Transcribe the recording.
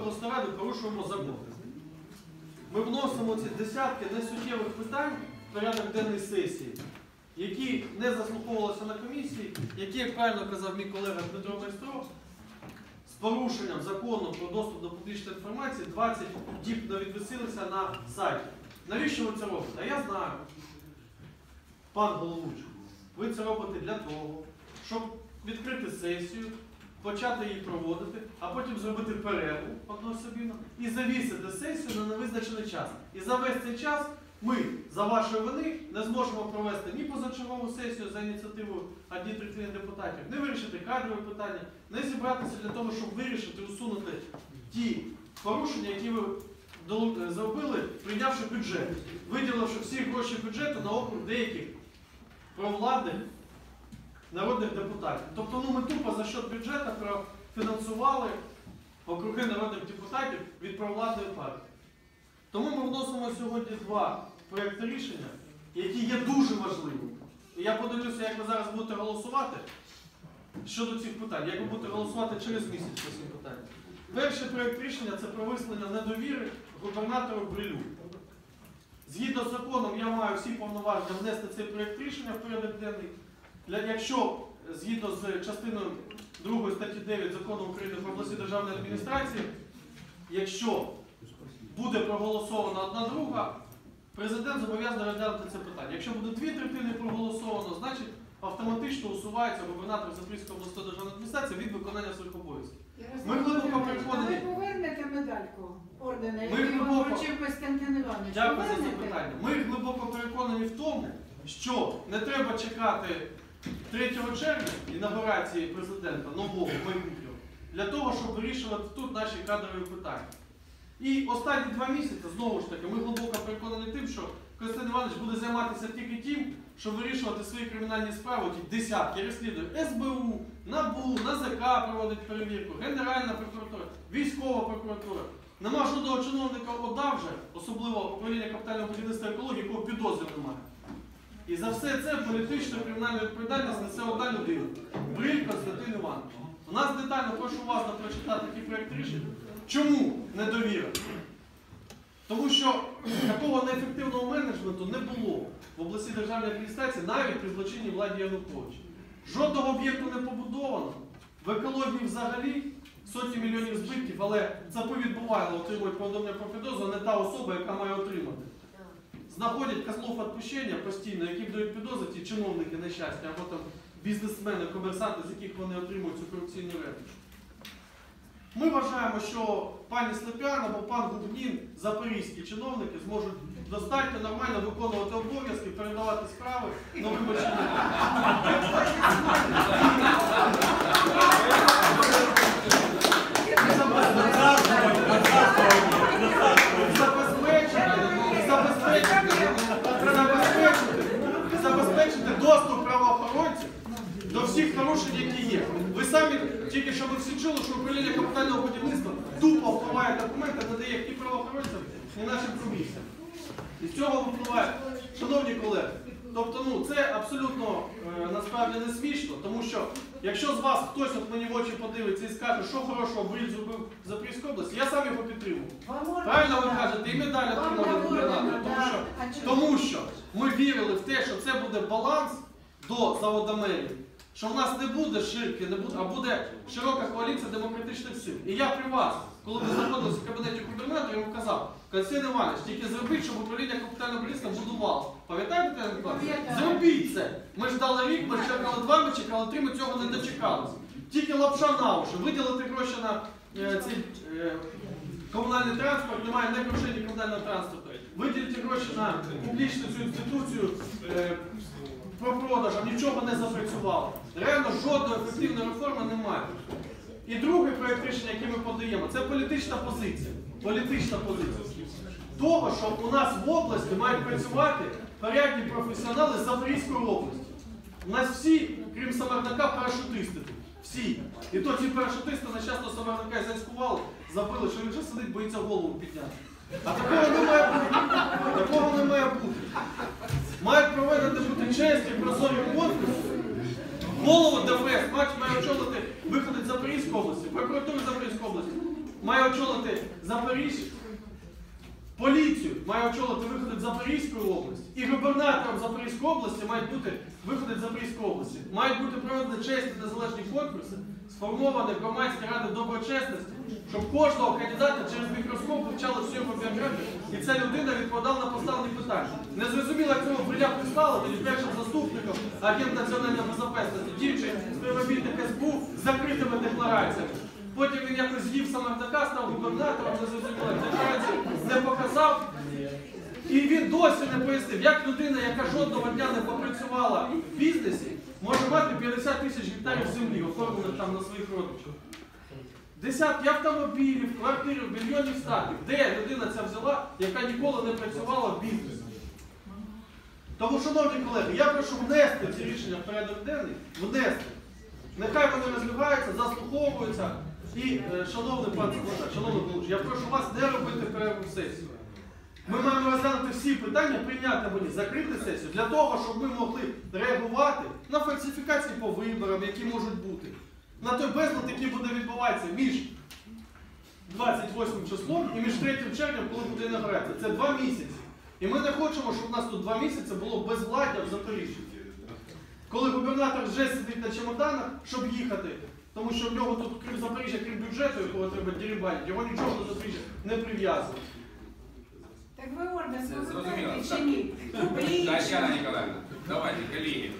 обласної ради порушуємо закон. Ми вносимо ці десятки несуттєвих питань в порядок денний сесії, які не заслуховувалися на комісії, які, як правильно казав мій колега Дмитро Майстров, з порушенням закону про доступ до публічної інформації 20 діб відвисилися на сайті. Навіщо ви це робите? А я знаю, пан головуючий, ви це робите для того, щоб відкрити сесію, почати її проводити, а потім зробити перерву одноособіно і завісити сесію на невизначений час. І за весь цей час ми за вашої вини не зможемо провести ні позачергову сесію за ініціативою одні третини депутатів, не вирішити кадрові питання, не зібратися для того, щоб вирішити, усунути ті порушення, які ви е, зробили, прийнявши бюджет, виділивши всі гроші бюджету на округ деяких провладних народних депутатів. Тобто ну, ми тупо за счет бюджету профінансували округи народних депутатів від провладної партії. Тому ми вносимо сьогодні два проекти рішення, які є дуже важливими. І я подивлюся, як ви зараз будете голосувати щодо цих питань, як ви будете голосувати через місяць по цим. Перший проект рішення це про висловлення недовіри губернатору Брилю. Згідно з законом, я маю всі повноваження внести цей проект рішення в порядок денний. Якщо згідно з частиною 2 статті 9 закону України про області державної адміністрації, якщо буде проголосована одна друга, президент зобов'язаний розглянути це питання. Якщо буде дві третини проголосовано, значить автоматично усувається губернатор Запорізької обласної державної адміністрації від виконання своїх обов'язків. Ми глибоко переконані. Ви повернете медальку ордена, який вам глибоко- вручив Костянтин Іванович? Дякую за запитання. Ми глибоко переконані в тому, що не треба чекати 3 червня інаугурації президента нового майбутнього для того, щоб вирішувати тут наші кадрові питання. І останні два місяці, знову ж таки, ми глибоко переконані тим, що Костянтин Іванович буде займатися тільки тим, щоб вирішувати свої кримінальні справи, ті десятки розслідує СБУ, НАБУ, НАЗК проводить перевірку, Генеральна прокуратура, військова прокуратура. Нема жодного чиновника ОДА вже, особливо управління капітального будівництва екології, якого підозри немає. І за все це політичну кримінальну відповідальність несе одна людина. Бриль Константин Іванович. У нас детально прошу вас прочитати такий проєкт рішення. Чому недовіра? Тому що такого неефективного менеджменту не було в області державної адміністрації навіть при злочинній владі Януковича. Жодного об'єкту не побудовано, в екології взагалі сотні мільйонів збитків, але ЦАПи відбувало, отримують повідомлення про підозру, не та особа, яка має отримати. Знаходять козлов відпущення постійно, які дають підозрити чиновники на щастя, або там бізнесмени, комерсанти, з яких вони отримують цю корупційну ретушку. Ми вважаємо, що пані Слепян або пан Губнін, запорізькі чиновники, зможуть достатньо нормально виконувати обов'язки, передавати справи на очільникам. Тільки що ви всі чули, що управління капітального будівництва тупо впливає документи, не дає ні правоохоронцям, ні нашим комісіям. І з цього випливає, шановні колеги, тобто ну, це абсолютно е, насправді не смішно, тому що якщо з вас хтось от мені в очі подивиться і скаже, що хорошого Бриль зробив в Запорізькій області, я сам його підтримую. Правильно ви кажете, і медаль отримали на губернатора, тому що, тому що ми вірили в те, що це буде баланс до заводомерів, що в нас не буде ширки, не буде, а буде широка коаліція демократичних сил. І я при вас, коли ви знаходилися в кабінеті губернатора, я вам казав, Константин Іванович, тільки зробіть, щоб управління капітального будівництва будувало. Пам'ятаєте, Тетяна Зробіть це. Ми ждали рік, ми чекали два, ми чекали три, ми цього не дочекалися. Тільки лапша на уші, виділити гроші на е, ці е, комунальний транспорт, немає ні грошей, ні комунального транспорту. Виділити гроші на публічну цю інституцію е, продаж, а нічого не запрацювало. Реально жодної ефективної реформи немає. І другий проєкт рішення, який ми подаємо, це політична позиція. Політична позиція. Того, що у нас в області мають працювати порядні професіонали з Запорізької області. У нас всі, крім Самарнака, парашутисти. Всі. І то ці парашутисти нещасно Самарнака і зацькували, забили, що він вже сидить, боїться голову підняти. А такого не має бути. Такого не має бути. Мають проводити бути чесні, прозорі конкурси. Голову мать має очолити виходить Запорізької області, прокуратури Запорізької області. має очолити Запоріжжя, поліцію має очолити виходить Запорізької області, і губернатором Запорізької області мають бути виходить Запорізької області. Мають бути проведені чесні незалежні конкурси, сформовані громадські ради доброчесності, щоб кожного кандидата через мікроскоп вивчали всю його біографію, і ця людина відповідала на поставлені питання. Не зрозуміло, як цього бриля пристала, тоді першим заступником агент національної безпечності, діючи співробітник СБУ з закритими деклараціями. Потім він якось з'їв Самардака, став губернатором, не зрозуміло, не показав. І він досі не пояснив, як людина, яка жодного дня не попрацювала в бізнесі, може мати 50 тисяч гектарів землі, оформлених там на своїх родичів. Десятки автомобілів, квартир, мільйонів статків. Де людина ця взяла, яка ніколи не працювала в бізнесі? Тому, шановні колеги, я прошу внести ці рішення в порядок денний, внести. Нехай вони розглядаються, заслуховуються. І, е, шановний пан секретар, шановний Володимир, я прошу вас не робити перерву сесію. Ми маємо розглянути всі питання, прийняти мені, закрити сесію для того, щоб ми могли реагувати на фальсифікації по виборам, які можуть бути. На той безлад, який буде відбуватися між 28 числом і між 3 червнем, коли буде інаугурація. Це два місяці. І ми не хочемо, щоб у нас тут два місяці було безвладдя в Запоріжжі. Коли губернатор вже сидить на чемоданах, щоб їхати, тому що в нього тут, крім Запоріжжя, крім бюджету, якого треба дірібати, його нічого до Запоріжжя не прив'язує. Так ви повертаєте зрозуміло, чи так. ні? Тетяна Ніколаївна, давайте, колеги.